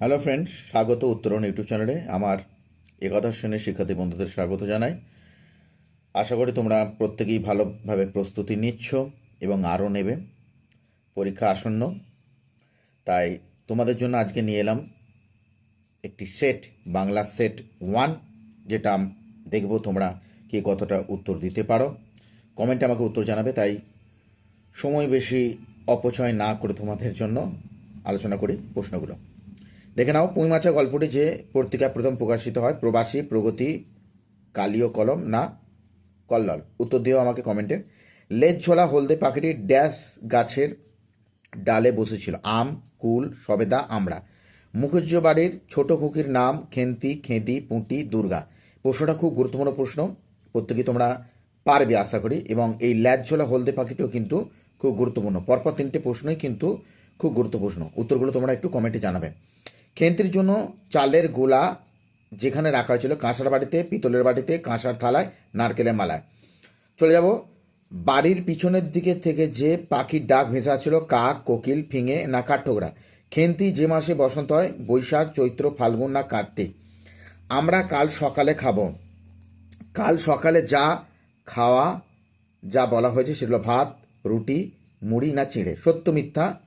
Hello friends স্বাগত উত্তরণ YouTube চ্যানেলে আমার একাদশ শ্রেণির শিক্ষার্থী বন্ধুদের স্বাগত জানাই। আশা করি তোমরা প্রত্যেকেই ভালোভাবে প্রস্তুতি নিচ্ছ এবং আরও নেবে। পরীক্ষা আসন্ন। তাই তোমাদের জন্য আজকে নিয়ে এলাম একটি সেট বাংলা সেট ওয়ান যেটা দেখব তোমরা কে কতটা উত্তর দিতে পারো। কমেন্টে আমাকে উত্তর জানাবে, তাই সময় বেশি অপচয় না করে তোমাদের জন্য আলোচনা করি প্রশ্নগুলো। দেখে নাও পুঁইমাছা গল্পটি যে পত্রিকায় প্রথম প্রকাশিত হয়, প্রবাসী, প্রগতি, কালীয় কলম না কল্লল। উত্তর দিও আমাকে কমেন্টে। লেজ ঝোলা হলদে পাখিটি ড্যাশ গাছের ডালে বসেছিল। আম, কুল, সবেদা, আমড়া। মুখুজ্জ বাড়ির ছোট খুকির নাম খেন্তি, খেঁদি, পুঁটি, দুর্গা। প্রশ্নটা খুব গুরুত্বপূর্ণ প্রশ্ন। প্রত্যেকে তোমরা পারবে আশা করি, এবং এই ল্যাজ ঝোলা হলদে পাখিটিও কিন্তু খুব গুরুত্বপূর্ণ। পরপর তিনটে প্রশ্নই কিন্তু খুব গুরুত্বপূর্ণ। উত্তরগুলো তোমরা একটু কমেন্টে জানাবে। খেন্তির জন্য চালের গোলা যেখানে রাখা হয়েছিল, কাঁসার বাড়িতে, পিতলের বাড়িতে, কাঁসার থালায়, নারকেলের মালায়। চলে যাব বাড়ির পিছনের দিকে থেকে যে পাখির ডাক ভেসে আসছিল, কাক, কোকিল, ফিঙে না কাঠঠোকরা। খেন্তি যে মাসে বসন্ত হয়, বৈশাখ, চৈত্র, ফাল্গুন না কার্তিক। আমরা কাল সকালে খাব। কাল সকালে যা খাওয়া, যা বলা হয়েছে সেগুলো ভাত, রুটি, মুড়ি না চিঁড়ে। সত্য মিথ্যা,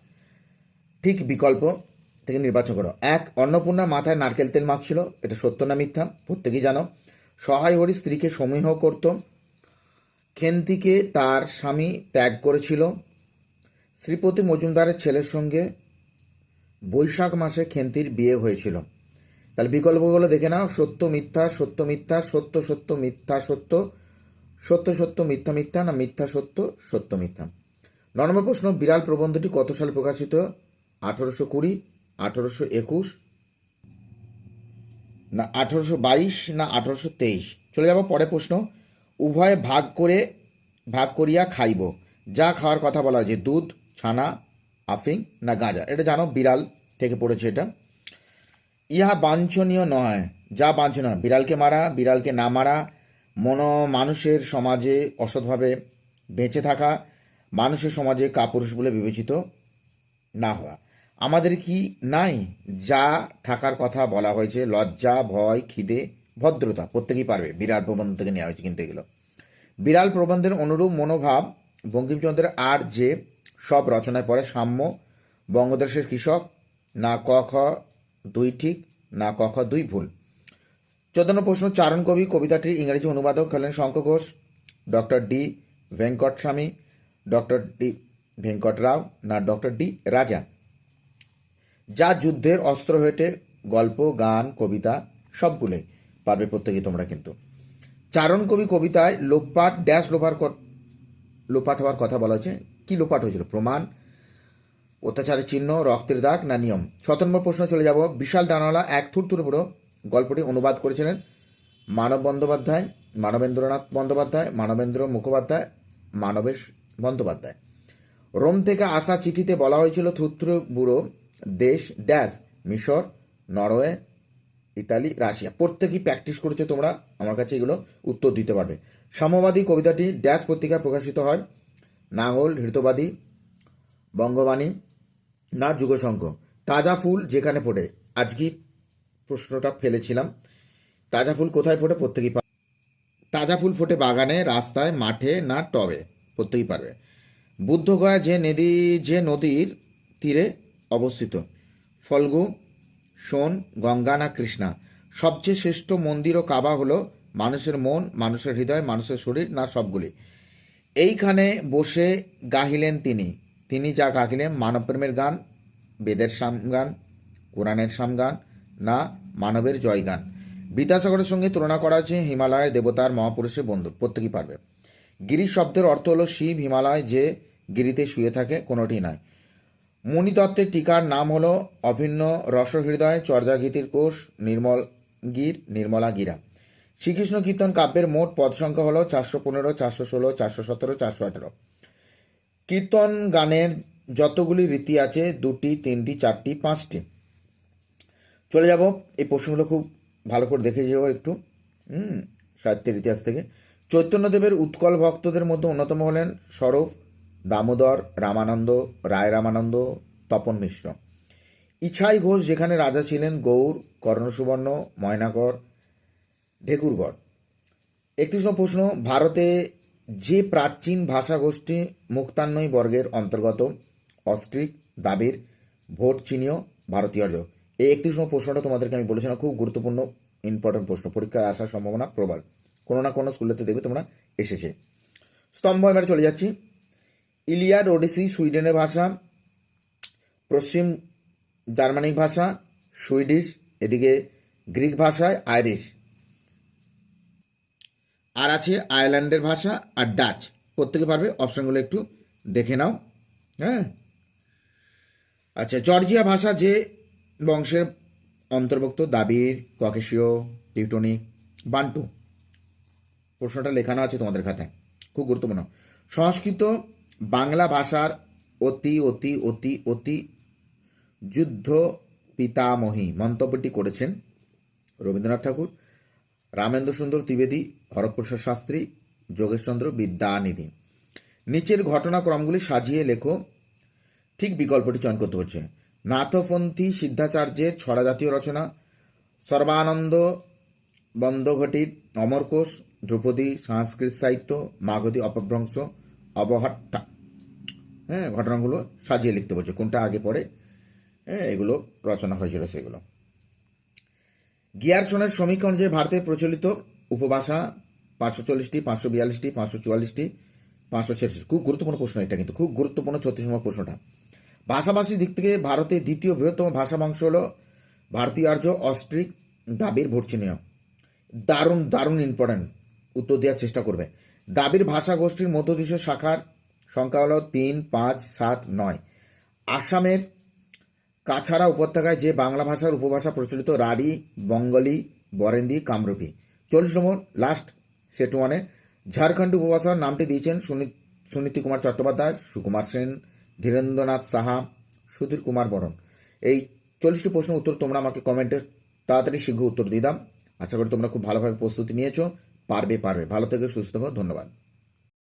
ঠিক বিকল্প। থেকে নির্বাচন করো। এক অন্নপূর্ণা মাথায় নারকেল তেল মাখছিল। এটা সত্য না মিথ্যা? প্রত্যেকেই জানো। সহায় হরি স্ত্রীকে সমীহ করত। খেন্তিকে তার স্বামী ত্যাগ করেছিল। শ্রীপতি মজুমদারের ছেলের সঙ্গে বৈশাখ মাসে খেন্তির বিয়ে হয়েছিল। তাহলে বিকল্পগুলো দেখে নাও। সত্য, মিথ্যা সত্য মিথ্যা, সত্য সত্য, মিথ্যা, সত্য সত্য সত্য, মিথ্যা মিথ্যা না মিথ্যা, সত্য সত্য, মিথ্যা? নম্বর প্রশ্ন, বিড়াল প্রবন্ধটি কত সালে প্রকাশিত? আঠারোশো কুড়ি। আঠারোশো একুশ? না, আঠারোশো বাইশ না আঠারোশো তেইশ? চলে যাব পরে প্রশ্ন। উভয়ে ভাগ করে, ভাগ করিয়া খাইব। যা খাওয়ার কথা বলা হয়েছে, দুধ, ছানা, আফিং না গাঁজা। এটা জানো, বিড়াল থেকে পড়েছে এটা। ইহা বাঞ্ছনীয় নয়। যা বাঞ্ছনীয় নয়। বিড়ালকে মারা, বিড়ালকে না মারা, মন মানুষের সমাজে অসৎভাবে বেঁচে থাকা, মানুষের সমাজে কাপুরুষ বলে বিবেচিত না হওয়া। আমাদের কি নাই? যা থাকার কথা বলা হয়েছে, লজ্জা, ভয়, খিদে, ভদ্রতা, প্রত্যেকেই পারবে। বিরাট প্রবন্ধ থেকে নেওয়া হয়েছে কিন্তু এগুলো। বিড়াল প্রবন্ধের অনুরূপ মনোভাব বঙ্কিমচন্দ্রের আর যে সব রচনায় পড়ে, সাম্য বঙ্গদেশের কৃষক, না ক খ দুই ঠিক, না ক খ দুই ভুল। চোদ্দ প্রশ্ন, চারণ কবি, কবিতাটির ইংরেজি অনুবাদক হলেন Shankha Ghosh, doctor D Venkataswamy, doctor D Venkat Rao না ডক্টর ডি রাজা। যা যুদ্ধের অস্ত্র হেঁটে গল্প, গান, কবিতা সবগুলোই পারবে প্রত্যেকেই তোমরা কিন্তু। চারণ কবি কবিতায় লোপাট, ড্যাশ লোপার লোপাট হওয়ার কথা বলা হয়েছে। কি লোপাট হয়েছিল? প্রমাণ, অত্যাচারের চিহ্ন, রক্তের দাগ না নিয়ম? সত নম্বর প্রশ্ন চলে যাব। বিশাল ডানাওয়ালা এক থুরথুরে বুড়ো গল্পটি অনুবাদ করেছিলেন মানব বন্দ্যোপাধ্যায়, মানবেন্দ্রনাথ বন্দ্যোপাধ্যায়, মানবেন্দ্র মুখোপাধ্যায়, মানবেশ বন্দ্যোপাধ্যায়। রোম থেকে আসা চিঠিতে বলা হয়েছিল থুত্রু বুড়ো দেশ, ড্যাশ, মিশর, নরওয়ে, ইতালি, রাশিয়া। প্রত্যেকেই প্র্যাকটিস করেছ তোমরা, আমার কাছে এগুলো উত্তর দিতে পারবে। সাম্যবাদী কবিতাটি ড্যাশ পত্রিকায় প্রকাশিত হয়। নাঙ্গল হৃতবাদী, বঙ্গবাণী, না যুগসংঘ তাজা ফুল যেখানে ফোটে। আজকে প্রশ্নটা ফেলেছিলাম। তাজা ফুল কোথায় ফোটে প্রত্যেকেই। তাজা ফুল ফোটে বাগানে, রাস্তায়, মাঠে, না টবে? প্রত্যেকেই পারবে। বুদ্ধগয়া যে নদী যে নদীর তীরে অবস্থিত। ফল্গু সোন গঙ্গা না কৃষ্ণা? সবচেয়ে শ্রেষ্ঠ মন্দির ও কাবা হলো মানুষের মন, মানুষের হৃদয়, মানুষের শরীর না সবগুলি। এইখানে বসে গাহিলেন তিনি। তিনি যা গাহিলেন মানবপ্রেমের গান, বেদের সামগান কোরআনের সামগান না মানবের জয়গান বিদ্যাসাগরের সঙ্গে তুলনা করা হয়েছে হিমালয়ের দেবতার মহাপুরুষের বন্ধু, প্রত্যেকেই পারবে। গিরি শব্দের অর্থ হলো শিব হিমালয় যে গিরিতে শুয়ে থাকে কোনোটি নয়। মুনিতত্ত্বের টিকার নাম হল অভিন্ন রসহৃদয় চর্যাগীতির কোষ, নির্মল গীর, নির্মলা গীরা। শ্রীকৃষ্ণ কীর্তন কাব্যের মোট পদ সংখ্যা হলো চারশো পনেরো, চারশো ষোলো, চারশো সতেরো, চারশো আঠেরো। কীর্তন গানের যতগুলি রীতি আছে, দুটি, তিনটি, চারটি, পাঁচটি। চলে যাব, এই প্রশ্নগুলো খুব ভালো করে দেখে যাব একটু। হুম, সাহিত্যের ইতিহাস থেকে। চৈতন্যদেবের উৎকল ভক্তদের মধ্যে অন্যতম হলেন স্বরূপ দামোদর, রামানন্দ, রায় রামানন্দ, তপন মিশ্র। ইছাই ঘোষ যেখানে রাজা ছিলেন, গৌর, কর্ণসুবর্ণ, ময়নাকর, ঢেকুরগড়। একত্রিশ প্রশ্ন ভারতে যে প্রাচীন ভাষাগোষ্ঠী মুক্তান্বয়ী বর্গের অন্তর্গত, অস্ট্রিক, দাবির, ভোট চিনীয় ভারতীয়র্য এই একত্রিশ প্রশ্নটা তোমাদেরকে আমি বলেছিলাম, খুব গুরুত্বপূর্ণ ইম্পর্টেন্ট প্রশ্ন। পরীক্ষায় আসার সম্ভাবনা প্রবল। কোনো না কোনো স্কুলেতে দেখবে তোমরা এসেছে। স্তম্ভ এবারে চলে যাচ্ছি। ইলিয়াড, ওডিসি, সুইডেনের ভাষা, পশ্চিম জার্মানিক ভাষা, সুইডিশ, এদিকে গ্রিক ভাষায় আইরিশ। আর আছে আয়ারল্যান্ডের ভাষা আর ডাচ। প্রত্যেকে পারবে অপশনগুলো একটু দেখে নাও হ্যাঁ? আচ্ছা জর্জিয়া ভাষা যে বংশের অন্তর্ভুক্ত দাবির ককেশীয় টিউটনিক বান্টু। প্রশ্নটা লেখানো আছে তোমাদের খাতায়, খুব গুরুত্বপূর্ণ। সংস্কৃত বাংলা ভাষার অতি অতি অতি অতি যুদ্ধ পিতামহী মন্তব্যটি করেছেন রবীন্দ্রনাথ ঠাকুর, রামেন্দ্র সুন্দর ত্রিবেদী, হরপ্রসাদ শাস্ত্রী, যোগেশচন্দ্র বিদ্যানিধি। নিচের ঘটনাক্রমগুলি সাজিয়ে লেখো। ঠিক বিকল্পটি চয়ন করতে হচ্ছে। নাথপন্থী সিদ্ধাচার্যের ছড়া জাতীয় রচনা, সর্বানন্দ বন্দঘটির অমরকোষ ধ্রুপদী সংস্কৃত সাহিত্য, মাগধী অপভ্রংশ, অবহট্টা। হ্যাঁ ঘটনাগুলো সাজিয়ে লিখতে বলছে। কোনটা আগে পড়ে? হ্যাঁ এগুলো রচনা হয়েছিল সেগুলো। গিয়ারসনের সমীক্ষা অনুযায়ী ভারতে প্রচলিত উপভাষা পাঁচশো চল্লিশটি, পাঁচশো বিয়াল্লিশটি, পাঁচশো চুয়াল্লিশটি, পাঁচশো ছেষট্টি খুব গুরুত্বপূর্ণ প্রশ্ন এটা কিন্তু। খুব গুরুত্বপূর্ণ ছত্রিশ নম্বর প্রশ্নটা। ভাষাভাষীর দিক থেকে ভারতের দ্বিতীয় বৃহত্তম ভাষা বংশ হল ভারতীয় আর্য অস্ট্রিক দাবির ভর্চিনীয় দারুণ দারুণ ইম্পর্ট্যান্ট উত্তর দেওয়ার চেষ্টা করবে। দাবির ভাষা গোষ্ঠীর মধ্যদেশীয় শাখার সংখ্যা হলো তিন, পাঁচ, সাত, নয়। আসামের কাছাড়া উপত্যকায় যে বাংলা ভাষার উপভাষা প্রচলিত, রাঢ়ী, বঙ্গালী, বরেন্দ্রী, কামরূপী। চল্লিশ নম্বর লাস্ট সেট ওয়ানে ঝাড়খণ্ড উপভাষার নামটি দিয়েছেন সুনীত কুমার চট্টোপাধ্যায়, সুকুমার সেন, ধীরেন্দ্রনাথ সাহা, সুধীর কুমার বরণ। এই চল্লিশটি প্রশ্নের উত্তর তোমরা আমাকে কমেন্টে তাড়াতাড়ি শীঘ্র উত্তর দাও। আশা করি তোমরা খুব ভালোভাবে প্রস্তুতি নিয়েছো। পারবে পারবে। ভালো থেকে, সুস্থ হো ধন্যবাদ।